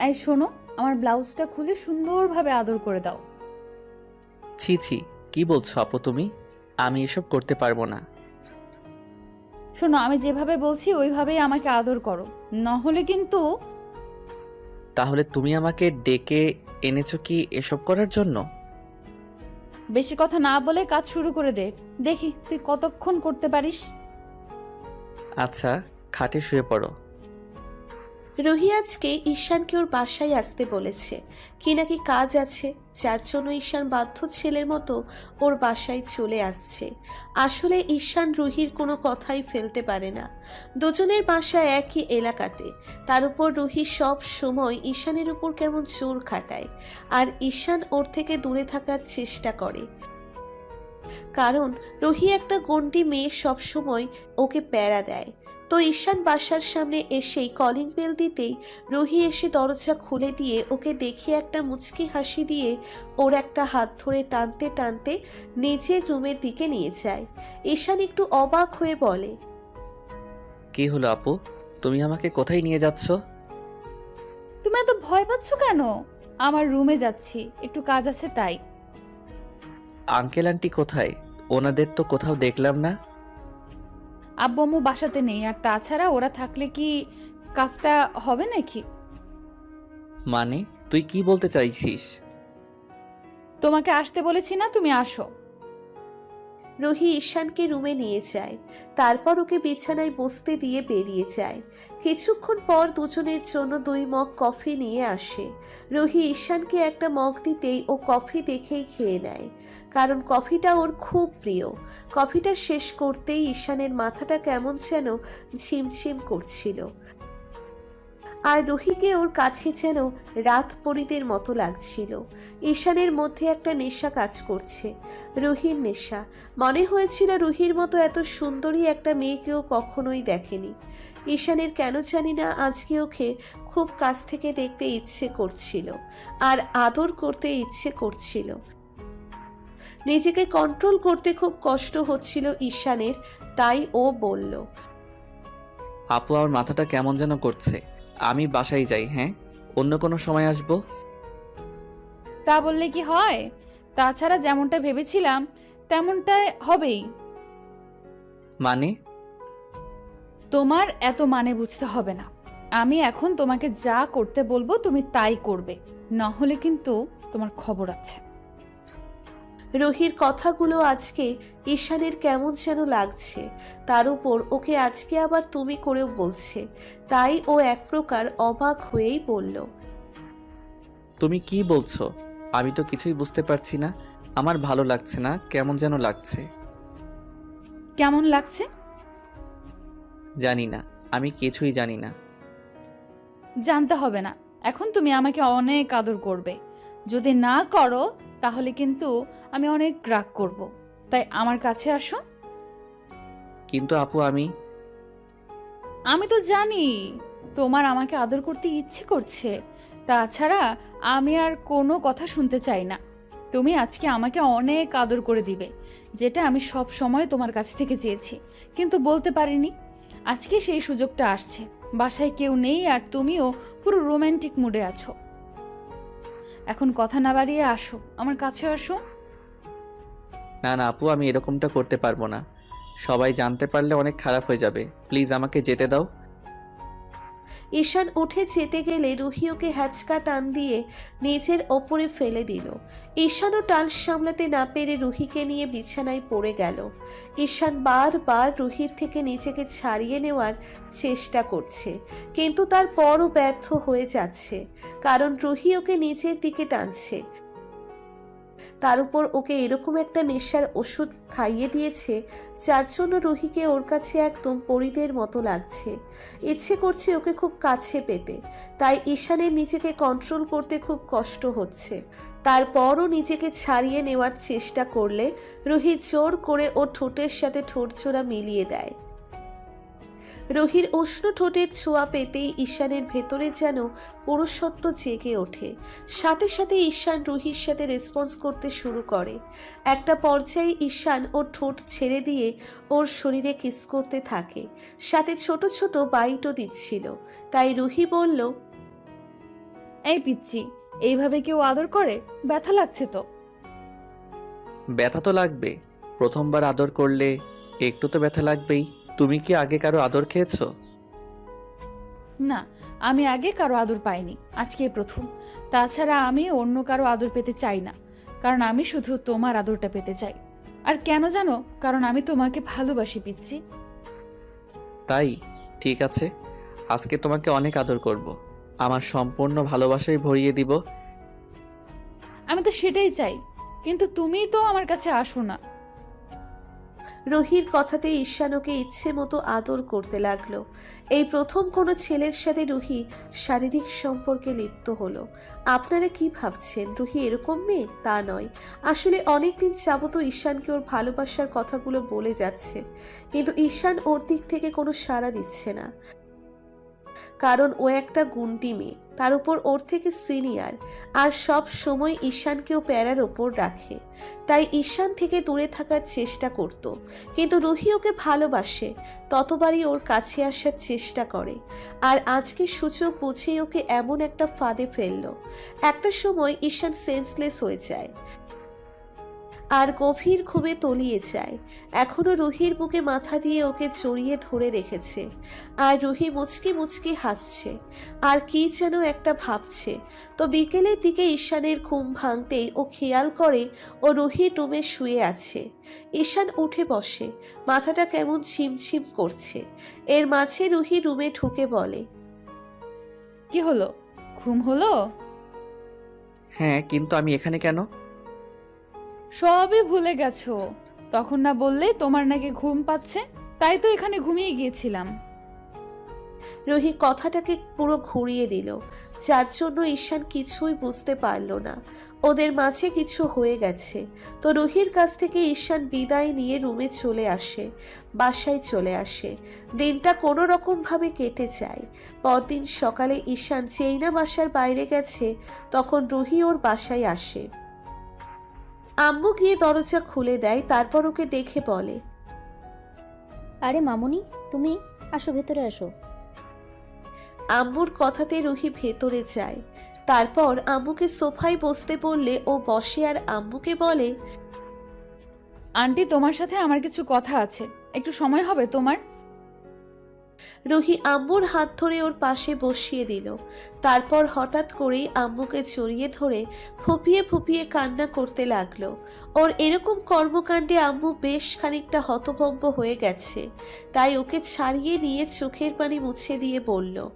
এই শোনো আমার ব্লাউজটা খুলে সুন্দরভাবে আদর করে দাও। ছি ছি কি বলছো আপু তুমি? আমি এসব করতে পারব না। শোনো আমি যেভাবে বলছি ওইভাবেই আমাকে আদর করো। নহলে কিন্তু তাহলে তুমি আমাকে ডেকে এনেছো কি এসব করার জন্য? বেশি কথা না বলে কাজ শুরু করে দে। দেখি তুই কতক্ষণ করতে পারিস? আচ্ছা খাটে শুয়ে পড়ো। রুহি আজকে ঈশানকে ওর বাসায় আসতে বলেছে। কি নাকি কাজ আছে? যার জন্য ঈশান বাধ্য ছেলের মতো ওর বাসায় চলে আসছে। আসলে ঈশান রুহির কোনো কথাই ফেলতে পারে না। দুজনের বাসা একই এলাকাতে। তার উপর রুহি সব সময় ঈশানের উপর কেমন জোর খাটায়। আর ঈশান ওর থেকে দূরে থাকার চেষ্টা করে। কারণ রুহি একটা গন্ডি মেয়ে সবসময় ওকে প্যারা দেয়। তো ঈশান বাসার সামনে এসেই কলিং বেল দিতেই রুহি এসে দরজা খুলে দিয়ে ওকে দেখিয়ে একটা মুচকি হাসি দিয়ে ওর একটা হাত ধরে টানতে টানতে নিজের রুমের দিকে নিয়ে যায়। ঈশান একটু অবাক হয়ে বলে কি হলো আপু? তুমি আমাকে কোথায় নিয়ে যাচ্ছ? তুমি এত ভয় পাচ্ছ কেন? আমার রুমে যাচ্ছি একটু কাজ আছে তাই। আঙ্কেল আন্টি কোথায়? ওনাদের তো কোথাও দেখলাম না। আব্বু আম্মু বাসাতে নেই আর তাছাড়া ওরা থাকলে কি কাজটা হবে নাকি? মানে তুই কি বলতে চাইছিস? তোমাকে আসতে বলেছি না তুমি আসো। রুহি ঈশানকে রুমে নিয়ে যায়। তারপর ওকে বিছানায় বসতে দিয়ে বেরিয়ে যায়। কিছুক্ষণ পর দুজনের জন্য দুই মগ কফি নিয়ে আসে। রুহি ঈশানকে একটা মগ দিতেই ও কফি দেখেই খেয়ে নেয়। কারণ কফিটা ওর খুব প্রিয়। কফিটা শেষ করতেই ঈশানের মাথাটা কেমন যেন ঝিমঝিম করছিল। আর রুহিকে ওর কাছে যেন রাত পরিদের মতো লাগছিল। ঈশানের মধ্যে একটা নেশা কাজ করছে। রুহির নেশা। মনে হয়েছিল রুহির মতো এত সুন্দরী একটা মেয়েকেও কখনোই দেখেনি। ঈশানের কেন জানি না আজকে ওকে খুব কাছ থেকে দেখতে ইচ্ছে করছিল আর আদর করতে ইচ্ছে করছিল। নিজেকে কন্ট্রোল করতে খুব কষ্ট হচ্ছিল ঈশানের, তাই ও বলল, আপু, আমার মাথাটা কেমন যেন করছে। আমি বাসায় যাই হ্যাঁ? অন্য কোনো সময় আসব? তা বললে কি হয়? তাছাড়া যেমনটা ভেবেছিলাম তেমনটাই হবেই। মানে? তোমার এত মানে বুঝতে হবে না। আমি এখন তোমাকে যা করতে বলব তুমি তাই করবে। না হলে কিন্তু তোমার খবর আছে। রুহির কথাগুলো আজকে ঈশানের কেমন যেন লাগছে। তার উপর ওকে আজকে আবার তুমি করেও বলছে। তাই ও এক প্রকার অবাক হয়েই বলল তুমি কি বলছো? আমি তো কিছুই বুঝতে পারছি না। আমার ভালো লাগছে না কেমন যেন লাগছে? কেমন লাগছে? জানি না আমি কিছুই জানি না। জানতে হবে না। এখন তুমি আমাকে অনেক আদর করবে। যদি না করো তাহলে কিন্তু আমি অনেক রাগ করব। তাই আমার কাছে আসো। কিন্তু আপু আমি আমি তো জানি তোমার আমাকে আদর করতে ইচ্ছে করছে। তাছাড়া আমি আর কোনো কথা শুনতে চাই না। তুমি আজকে আমাকে অনেক আদর করে দিবে যেটা আমি সব সময় তোমার কাছ থেকে চেয়েছি কিন্তু বলতে পারিনি। আজকে সেই সুযোগটা আসছে। বাসায় কেউ নেই আর তুমিও পুরো রোমান্টিক মুডে আছো। এখন কথা না বাড়িয়ে আসো, আমার কাছে আসো। না না, আপু, আমি এরকমটা করতে পারব না। সবাই জানতে পারলে অনেক খারাপ হয়ে যাবে। প্লিজ আমাকে যেতে দাও। ঈশান উঠে যেতে গেলে রুহি ওকে হ্যাচকা টান দিয়ে নিজের ওপরে ফেলে দিল। ঈশানও টাল সামলাতে না পেরে রুহিকে নিয়ে বিছানায় পড়ে গেল। ঈশান বারবার রুহির থেকে নিজেকে ছাড়িয়ে নেওয়ার চেষ্টা করছে, কিন্তু তার পরও ব্যর্থ হয়ে যাচ্ছে, কারণ রুহি ওকে নিজের দিকে টানছে। তার উপর ওকে এরকম একটা নেশার ওষুধ খাইয়ে দিয়েছে, যার জন্য রুহিকে ওর কাছে একদম পরিদের মতো লাগছে। ইচ্ছে করছে ওকে খুব কাছে পেতে, তাই ঈশানের নিজেকে কন্ট্রোল করতে খুব কষ্ট হচ্ছে। তারপরও নিজেকে ছাড়িয়ে নেওয়ার চেষ্টা করলে রুহি জোর করে ও ঠোঁটের সাথে ঠোঁট ছোড়া মিলিয়ে দেয়। রুহির উষ্ণ ঠোঁটের ছোঁয়া পেতেই ঈশানের ভেতরে যেন পুরুষত্ব জেগে ওঠে। সাথে সাথে ঈশান রুহির সাথে রেসপন্স করতে শুরু করে। একটা পর্যায়ে ঈশান ওর ঠোঁট ছেড়ে দিয়ে ওর শরীরে কিস করতে থাকে। সাথে ছোট ছোট বাইটও দিচ্ছিল। তাই রুহি বলল এই পিচ্ছি এইভাবে কেউ আদর করে? ব্যথা লাগছে তো? ব্যথা তো লাগবে। প্রথমবার আদর করলে একটু তো ব্যথা লাগবেই। তুমি কি আগে কারও আদর খেয়েছো? না আমি আগে কারও আদর পাইনি আজকে প্রথম। তাছাড়া আমি অন্য কারও আদর পেতে চাই না কারণ আমি শুধু তোমার আদরটা পেতে চাই। আর কেন জানো কারণ আমি তোমাকে ভালোবাসি পিচ্ছি। তাই? ঠিক আছে আজকে তোমাকে অনেক আদর করব। আমার সম্পূর্ণ ভালোবাসাই ভরিয়ে দিব। আমি তো সেটাই চাই কিন্তু তুমিই তো আমার কাছে আসো না। রুহির কথাতে ওকে ইচ্ছে মতো আদর করতে লাগল। এই প্রথম কোনো ছেলের সাথে রুহি শারীরিক সম্পর্কে লিপ্ত হলো। আপনারা কি ভাবছেন? রুহি এরকম মেয়ে? তা নয়। আসলে অনেকদিন যাবত ঈশানকে ওর ভালোবাসার কথাগুলো বলে যাচ্ছে। কিন্তু ঈশান ওর দিক থেকে কোনো সাড়া দিচ্ছে না। কারণ ও একটা গুন্টি মেয়ে। তার উপর ওর থেকে সিনিয়র। আর সব সময় ঈশানকেও প্যারার ওপর রাখে। তাই ঈশান থেকে দূরে থাকার চেষ্টা করত। কিন্তু রুহি ওকে ভালোবাসে। ততবারই ওর কাছে আসার চেষ্টা করে। আর আজকে সুযোগ বুঝেই ওকে এমন একটা ফাঁদে ফেলল। একটা সময় ঈশান সেন্সলেস হয়ে যায়। আর গভীর ঘুমে তলিয়ে যায়। এখনও রুহির বুকে মাথা দিয়ে ওকে জড়িয়ে ধরে রেখেছে। আর রুহি মুচকি মুচকি হাসছে। আর কি যেন একটা ভাবছে। তো বিকেলের দিকে ঈশানের ঘুম ভাঙতেই ও খেয়াল করে ও রুহি রুমে শুয়ে আছে। ঈশান উঠে বসে। মাথাটা কেমন ঝিমঝিম করছে। এর মাঝে রুহি রুমে ঢুকে বলে কি হলো? ঘুম হলো? হ্যাঁ কিন্তু আমি এখানে কেন? সবই ভুলে গেছো। তখন না বললে তোমার নাকি ঘুম পাচ্ছে, তাই তো এখানে ঘুমিয়ে গিয়েছিলাম। রোহি কথাটাকে পুরো ঘুরিয়ে দিল। যার জন্য ঈশান কিছুই বুঝতে পারল না। ওদের মাঝে কিছু হয়ে গেছে। তো রুহির কাছ থেকে ঈশান বিদায় নিয়ে রুমে চলে আসে, বাসায় চলে আসে। দিনটা কোনো রকমভাবে কেটে যায়। পরদিন সকালে ঈশান যেই না বাসার বাইরে গেছে, তখন রুহি ওর বাসায় আসে। আম্মু গিয়ে দরজা খুলে দেয় তারপর ওকে দেখে বলে আরে মামুনি তুমি আসো ভেতরে আসো। আম্মুর কথাতে রুহি ভেতরে যায়। তারপর আম্মুকে সোফায় বসতে বললে ও বসে আর আম্মুকে বলে আন্টি তোমার সাথে আমার কিছু কথা আছে। একটু সময় হবে তোমার? রুহি আম্মুর হাত ধরে ওর পাশে বসিয়ে দিল। তারপর হঠাৎ করেই আম্মুকে জড়িয়ে ধরে ফুপিয়ে ফুপিয়ে কান্না করতে লাগল। ওর এরকম কর্মকাণ্ডে আম্মু বেশ খানিকটা হতভম্ব হয়ে গেছে। তাই ওকে ছাড়িয়ে নিয়ে চোখের পানি মুছে দিয়ে বলল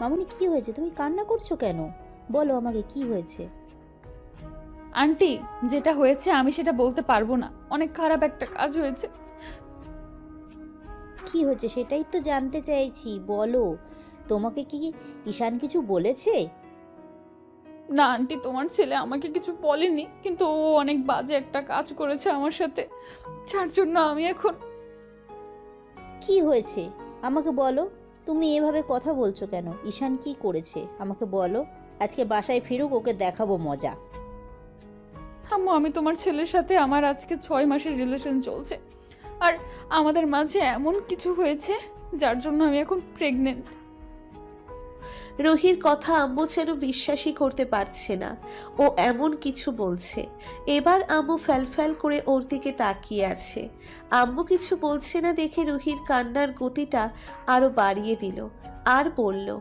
মামুনি কি হয়েছে? তুমি কান্না করছ কেন? বলো আমাকে কি হয়েছে? আন্টি যেটা হয়েছে আমি সেটা বলতে পারব না। অনেক খারাপ একটা কাজ হয়েছে। কি হয়েছে সেটাই তো জানতে চাইছি বলো। তোমাকে কি ঈশান কিছু বলেছে? না আন্টি তোমার ছেলে আমাকে কিছু বলেনি কিন্তু ও অনেক বাজে একটা কাজ করেছে আমার সাথে। যার জন্য আমি এখন কি হয়েছে? আমাকে বলো। তুমি এভাবে কথা বলছো কেন? ঈশান কি করেছে? আমাকে বলো। আজকে বাসায় ফিরুক ওকে দেখাবো মজা। আম্মু আমি তোমার ছেলের সাথে আমার আজকে ছয় মাসের রিলেশন চলছে। আর আমাদের মাঝে এমন কিছু হয়েছে যার জন্য আমি এখন প্রেগনেন্ট রুহির কথা আম্মু যেন বিশ্বাসই করতে পারছে না। ও এমন কিছু বলছে। এবার আম্মু ফ্যালফ্যাল করে ওর দিকে তাকিয়ে আছে। আম্মু কিছু বলছে না দেখে রুহির কান্নার গতিটা আরও বাড়িয়ে দিল আর বলল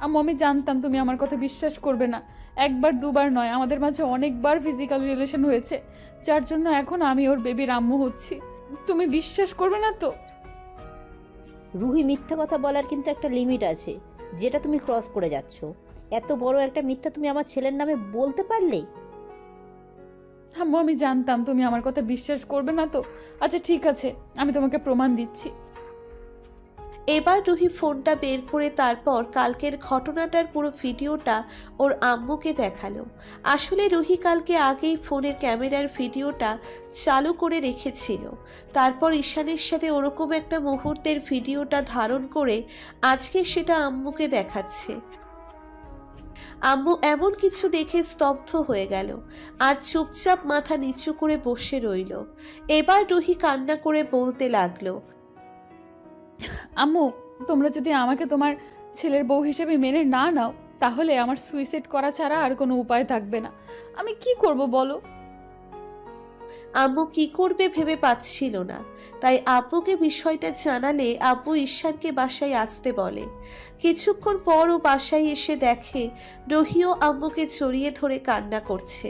আম্মু আমি জানতাম তুমি আমার কথা বিশ্বাস করবে না। একবার দুবার নয় আমাদের মাঝে অনেকবার ফিজিক্যাল রিলেশন হয়েছে যার জন্য এখন আমি ওর বেবির আম্মু হচ্ছি। তুমি বিশ্বাস করবে না তো? রুহি মিথ্যা কথা বলার কিন্তু একটা লিমিট আছে যেটা তুমি ক্রস করে যাচ্ছ। এত বড় একটা মিথ্যা তুমি আমার ছেলের নামে বলতে পারলে? আম্মু আমি জানতাম তুমি আমার কথা বিশ্বাস করবে না তো। আচ্ছা ঠিক আছে আমি তোমাকে প্রমাণ দিচ্ছি। এবার রুহি ফোনটা বের করে তারপর কালকের ঘটনাটার পুরো ভিডিওটা ওর আম্মুকে দেখাল। আসলে রুহি কালকে আগেই ফোনের ক্যামেরার ভিডিওটা চালু করে রেখেছিল। তারপর ঈশানের সাথে ওরকম একটা মুহূর্তের ভিডিওটা ধারণ করে আজকে সেটা আম্মুকে দেখাচ্ছে। আম্মু এমন কিছু দেখে স্তব্ধ হয়ে গেল আর চুপচাপ মাথা নিচু করে বসে রইল। এবার রুহি কান্না করে বলতে লাগল আম্মু, তোমরা যদি আমাকে তোমার ছেলের বউ হিসেবে মেনে না নাও, তাহলে আমার সুইসাইড করা ছাড়া আর কোনো উপায় থাকবে না। আমি কি করব বলো? আম্মু কি করবে ভেবে পাচ্ছিল না। তাই আব্বুকে বিষয়টা জানালে আব্বু ঈশানকে বাসায় আসতে বলে। কিছুক্ষণ পর ও বাসায় এসে দেখে রহিও আম্মুকে জড়িয়ে ধরে কান্না করছে।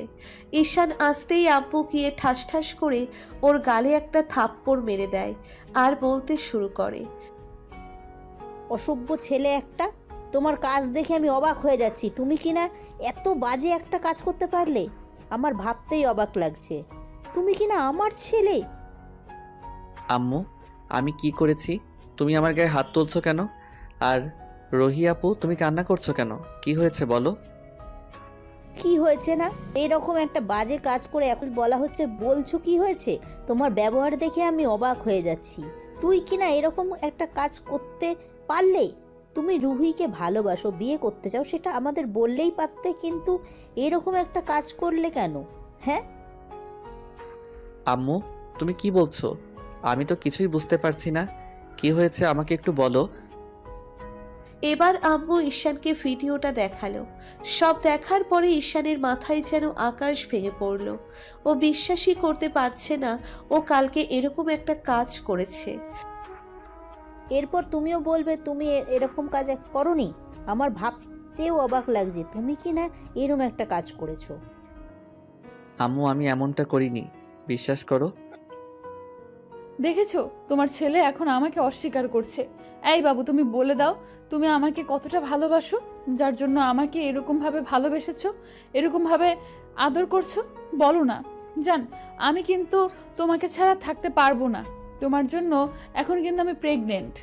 ঈশান আসতেই আব্বু গিয়ে ঠাস ঠাস করে ওর গালে একটা থাপ্পড় মেরে দেয় আর বলতে শুরু করে। অসভ্য ছেলে একটা। তোমার কাজ দেখে আমি অবাক হয়ে যাচ্ছি। তুমি কি না এত বাজে একটা কাজ করতে পারলে? আমার ভাবতেই অবাক লাগছে। তুমি কি না আমার ছেলে? আম্মু আমি কি করেছি? তুমি আমার গায়ে হাত তুলছো কেন? আর রহি আপু তুমি কান্না করছ কেন? কি হয়েছে বলো? কি হয়েছে না? এরকম একটা বাজে কাজ করে এখন বলা হচ্ছে বলছো কি হয়েছে? তোমার ব্যবহার দেখে আমি অবাক হয়ে যাচ্ছি। তুই কি না এরকম একটা কাজ করতে পারলে তুমি রুহিকে ভালোবাসো বিয়ে করতে চাও সেটা আমাদের বললেই পারতে কিন্তু এরকম একটা কাজ করলে কেন? হ্যাঁ? আম্মু তুমি কি বলছো? আমি তো কিছুই বুঝতে পারছি না। কি হয়েছে আমাকে একটু বলো। এবার আম্মু ঈশানকে ভিডিওটা দেখাল। সব দেখার পরে ঈশানের মাথায় যেন আকাশ ভেঙে পড়ল। ও বিশ্বাসই করতে পারছে না ও কালকে এরকম একটা কাজ করেছে। এরপর তুমিও বলবে তুমি এ- এরকম কাজ এক করনি? আমার ভাবতেও অবাক লাগছে তুমি কি না এরকম একটা কাজ করেছ? আম্মু আমি এমনটা করিনি বিশ্বাস করো। দেখেছ তোমার ছেলে এখন আমাকে অস্বীকার করছে। এই বাবু তুমি বলে দাও তুমি আমাকে কতটা ভালোবাসো যার জন্য আমাকে এরকমভাবে ভালোবেসেছো এরকমভাবে আদর করছ? বলো না। জান আমি কিন্তু তোমাকে ছাড়া থাকতে পারব না। তোমার জন্য এখন কিন্তু আমি প্রেগনেন্ট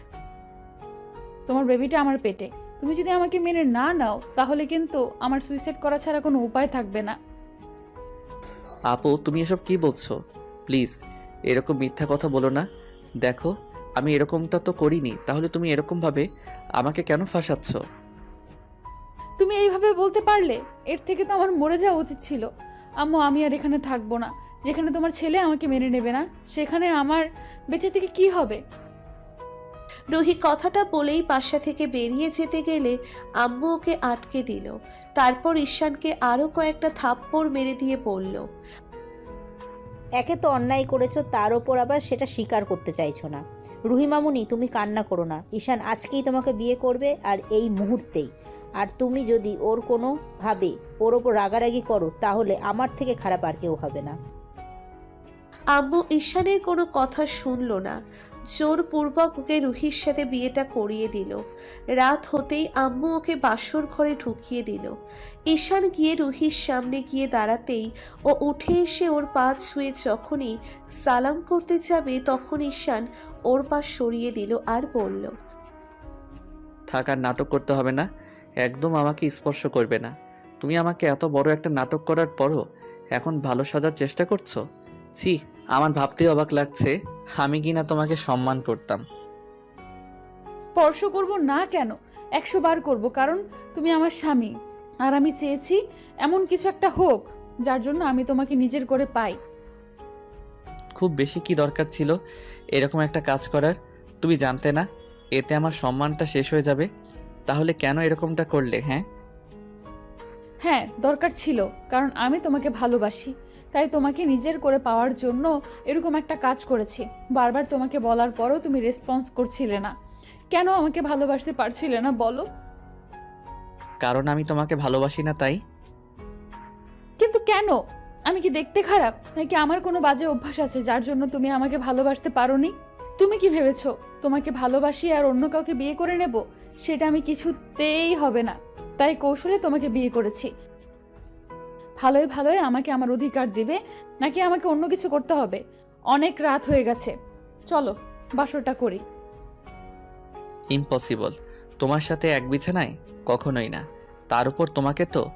তোমার বেবিটা আমার পেটে। তুমি যদি আমাকে মেনে না নাও তাহলে কিন্তু আমার সুইসাইড করা ছাড়া কোনো উপায় থাকবে না। আপু তুমি এসব কি বলছো? প্লিজ এরকম মিথ্যা কথা বলো না। দেখো আমি এরকমটা তো করিনি তাহলে তুমি এরকমভাবে আমাকে কেন ফাঁসাচ্ছ? তুমি এইভাবে বলতে পারলে এর থেকে তো আমার মরে যাওয়া উচিত ছিল। আম্মু আমি আর এখানে থাকব না। যেখানে তোমার ছেলে আমাকে মেনে নেবে না সেখানে আমার বেঁচে থেকে কি হবে? রুহি কথাটা বলেই বাসা থেকে বেরিয়ে যেতে গেলে আম্মু ওকে আটকে দিল। তারপর ঈশানকে আরও কয়েকটা থাপ্পড় মেরে দিয়ে বলল একে তো অন্যায় করেছ তার ওপর আবার সেটা স্বীকার করতে চাইছো না। রুহি মামুনি তুমি কান্না করো না। ঈশান আজকেই তোমাকে বিয়ে করবে আর এই মুহূর্তেই। আর তুমি যদি ওর কোনো ভাবে ওর ওপর রাগারাগি করো তাহলে আমার থেকে খারাপ আর কেউ হবে না। আম্মু ঈশানের কোনো কথা শুনল না। জোরপূর্বক ওকে রুহির সাথে বিয়েটা করিয়ে দিল। রাত হতেই আম্মু ওকে বাসর ঘরে ঢুকিয়ে দিল। ঈশান গিয়ে রুহির সামনে গিয়ে দাঁড়াতেই ও উঠে এসে ওর পা ছুঁয়ে যখনই সালাম করতে যাবে তখন ঈশান ওর পা সরিয়ে দিল আর বলল, থাকার নাটক করতে হবে না, একদম আমাকে স্পর্শ করবে না। তুমি আমাকে এত বড় একটা নাটক করার পরও এখন ভালো সাজার চেষ্টা করছ? ছি আমার ভাবতেই অবাক লাগছে আমি কি না তোমাকে সম্মান করতাম। স্পর্শ করব না কেন? একশো বার করব কারণ তুমি আমার স্বামী। আর আমি চেয়েছি এমন কিছু একটা হোক যার জন্য আমি তোমাকে নিজের করে পাই। খুব বেশি কি দরকার ছিল? এরকম একটা কাজ করার? তুমি জানতে না এতে আমার সম্মানটা শেষ হয়ে যাবে। তাহলে কেন এরকমটা করলে হ্যাঁ? হ্যাঁ দরকার ছিল কারণ আমি তোমাকে ভালোবাসি। তাই তোমাকে নিজের করে পাওয়ার জন্য এরকম একটা কাজ করেছি। বারবার তোমাকে বলার পরও তুমি রেসপন্স করছিলে না। কেন আমাকে ভালোবাসতে পারছিলে না বলো? কারণ আমি তোমাকে ভালোবাসি না তাই? কিন্তু কেন? আমি কি দেখতে খারাপ? নাকি আমার কোনো বাজে অভ্যাস আছে যার জন্য তুমি আমাকে ভালোবাসতে পারোনি? তুমি কি ভেবেছো তোমাকে ভালোবাসি আর অন্য কাউকে বিয়ে করে নেব? সেটা আমি কিছুতেই হবে না। তাই কৌশলে তোমাকে বিয়ে করেছি। ভালোই ভালোই আমাকে আমার অধিকার দিবে, নাকি আমাকে অন্য কিছু করতে হবে? অনেক রাত হয়ে গেছে। চলো, বাসরটা করি। ইম্পসিবল তোমার সাথে এক বিছানায়? কখনোই না। তার উপর তোমাকে তো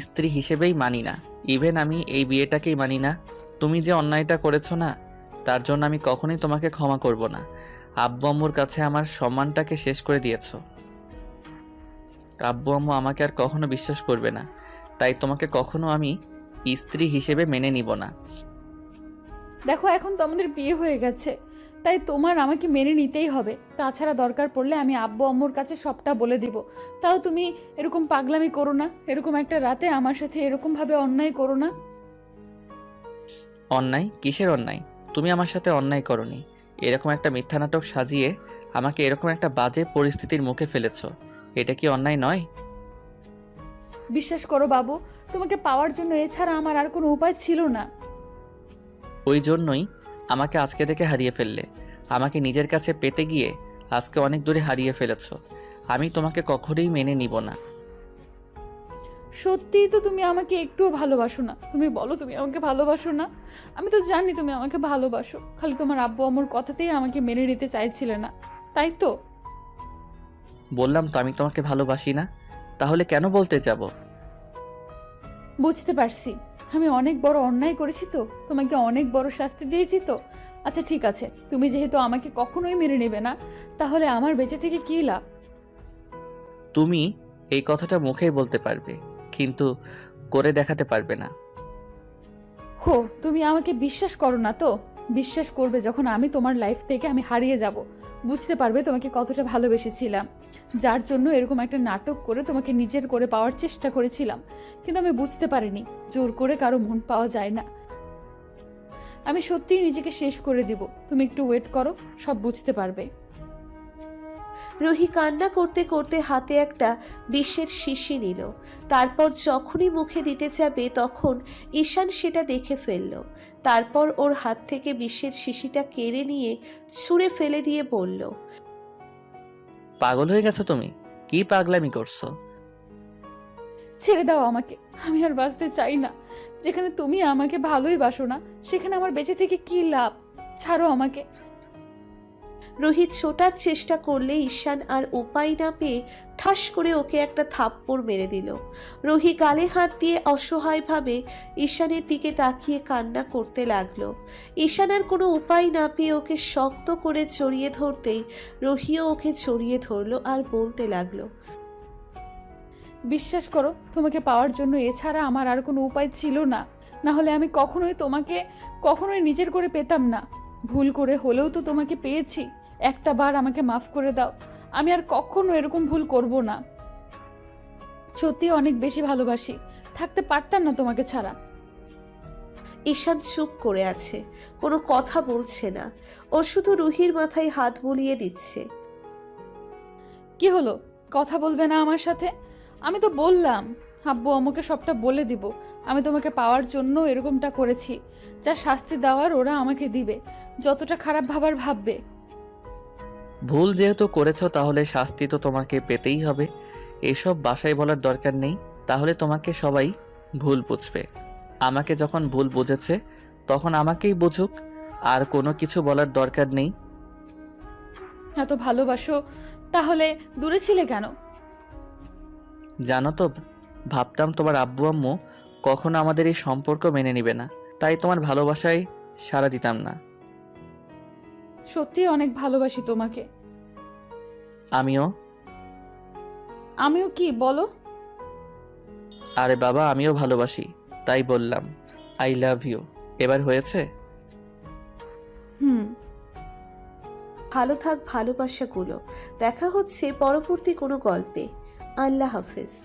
স্ত্রী হিসেবেই মানি না। ইভেন আমি এই বিয়েটাকেই মানি না। তুমি যে অন্যায়টা করেছ না, তার জন্য আমি কখনোই তোমাকে ক্ষমা করব না। আব্বু আম্মুর কাছে আমার সম্মানটাকে শেষ করে দিয়েছ। আব্বু আম্মু আমাকে আর কখনো বিশ্বাস করবে না। তাই তোমাকে কখনো আমি স্ত্রী হিসেবে মেনে নিব না। দেখো এখন তো আমাদের বিয়ে হয়ে গেছে। তাই তোমার আমাকে মেনে নিতেই হবে। তাছাড়া দরকার পড়লে আমি আব্বু আম্মুর কাছে সবটা বলে দিব। তাও তুমি এরকম পাগলামি করো না। এরকম একটা রাতে আমার সাথে এরকমভাবে অন্যায় করো না। অন্যায়? কিসের অন্যায়? তুমি আমার সাথে অন্যায় করনি। এরকম একটা মিথ্যা নাটক সাজিয়ে আমাকে এরকম একটা বাজে পরিস্থিতির মুখে ফেলেছো। এটা কি অন্যায় নয়? বিশ্বাস করো বাবু তোমাকে পাওয়ার জন্য এছাড়া আমার আর কোনো উপায় ছিল না। ওই জন্যই আমাকে আজকে থেকে হারিয়ে ফেললে। আমাকে নিজের কাছে পেতে গিয়ে আজকে অনেক দূরে হারিয়ে ফেলেছ। আমি তোমাকে কখনোই মেনে নিব না। সত্যিই তো তুমি আমাকে একটুও ভালোবাসো না। তুমি বলো তুমি আমাকে ভালোবাসো না? আমি তো জানি তুমি আমাকে ভালোবাসো। খালি তোমার আব্বু আমার কথাতেই আমাকে মেনে নিতে চাইছিলে না। তাই তো? বললাম তো আমি তোমাকে ভালোবাসি না। তাহলে কেন বলতে যাব? বুঝতে পারছি। আমি অনেক বড় অন্যায় করেছি তো তোমাকে অনেক বড় শাস্তি দিয়েছি তো। আচ্ছা ঠিক আছে। তুমি যেহেতু আমাকে কখনোই মেনে নেবে না তাহলে আমার বেঁচে থেকে কী লাভ? তুমি এই কথাটা মুখেই বলতে পারবে কিন্তু করে দেখাতে পারবে না। হো তুমি আমাকে বিশ্বাস করো না তো। বিশ্বাস করবে যখন আমি তোমার লাইফ থেকে আমি হারিয়ে যাব। বুঝতে পারবে তোমাকে কতটা ভালোবেসেছিলাম। যার জন্য এরকম একটা নাটক করে তোমাকে নিজের করে পাওয়ার চেষ্টা করেছিলাম। কিন্তু আমি বুঝতে পারিনি, জোর করে কারও মন পাওয়া যায় না। আমি সত্যিই নিজেকে শেষ করে দিব। তুমি একটু ওয়েট করো, সব বুঝতে পারবে। রুহি কান্না করতে করতে হাতে একটা বিষের শিশি নিল। তারপর যখনই মুখে দিতে যাবে তখন ঈশান সেটা দেখে ফেলল। তারপর ওর হাত থেকে বিষের শিশিটা কেড়ে নিয়ে ছুঁড়ে ফেলে দিয়ে বলল পাগল হয়ে গেছো তুমি? কি পাগলামি করছ? ছেড়ে দাও আমাকে। আমি আর বাঁচতে চাই না। যেখানে তুমি আমাকে ভালোই বাসো না সেখানে আমার বেঁচে থেকে কি লাভ? ছাড়ো আমাকে। রোহিত ছোটার চেষ্টা করলে ঈশান আর উপায় না পেয়ে ঠাস করে ওকে একটা থাপ্পড় মেরে দিল। রোহি গালে হাত দিয়ে অসহায়ভাবে ঈশানের দিকে তাকিয়ে কান্না করতে লাগল। ঈশান আর কোনো উপায় না পেয়ে ওকে শক্ত করে জড়িয়ে ধরতেই রোহিও ওকে জড়িয়ে ধরলো আর বলতে লাগল, বিশ্বাস করো, তোমাকে পাওয়ার জন্য এছাড়া আমার আর কোনো উপায় ছিল না। না হলে আমি কখনোই তোমাকে, কখনোই নিজের করে পেতাম না। ভুল করে হলেও তো তোমাকে পেয়েছি। একটা বার আমাকে মাফ করে দাও। আমি আর কখনো এরকম ভুল করব না। সত্যি অনেক বেশি ভালোবাসি। থাকতে পারতাম না তোমাকে ছাড়া। ঈশান চুপ করে আছে। কোনো কথা বলছে না। ও শুধু রুহির মাথায় হাত বুলিয়ে দিচ্ছে। কি হলো? কথা বলবে না আমার সাথে? আমি তো বললাম আব্বু আমাকে সবটা বলে দিব। আমি তোমাকে পাওয়ার জন্য এরকমটা করেছি। যা শাস্তি দেওয়ার ওরা আমাকে দিবে। যতটা খারাপ ভাবার ভাববে। ভুল যেহেতু করেছ তাহলে শাস্তি তো তোমাকে পেতেই হবে। এসব বাসায় বলার দরকার নেই তাহলে তোমাকে সবাই ভুল বুঝবে। আমাকে যখন ভুল বুঝেছে তখন আমাকেই বুঝুক আর কোনো কিছু বলার দরকার নেই। এত ভালোবাসো তাহলে দূরে ছিলে কেন? জানো তো ভাবতাম তোমার আব্বু আম্মু কখনো আমাদের এই সম্পর্ক মেনে নেবে না তাই তোমার ভালোবাসায় সাড়া দিতাম না। সত্যি অনেক ভালোবাসি তোমাকে। আমিও। আমিও কি বলো। আরে বাবা আমিও ভালোবাসি তাই বললাম। আই লাভ ইউ এবার হয়েছে? হুম। ভালো থাক ভালোবাসাগুলো। দেখা হচ্ছে পরবর্তী কোনো গল্পে। আল্লাহ হাফেজ।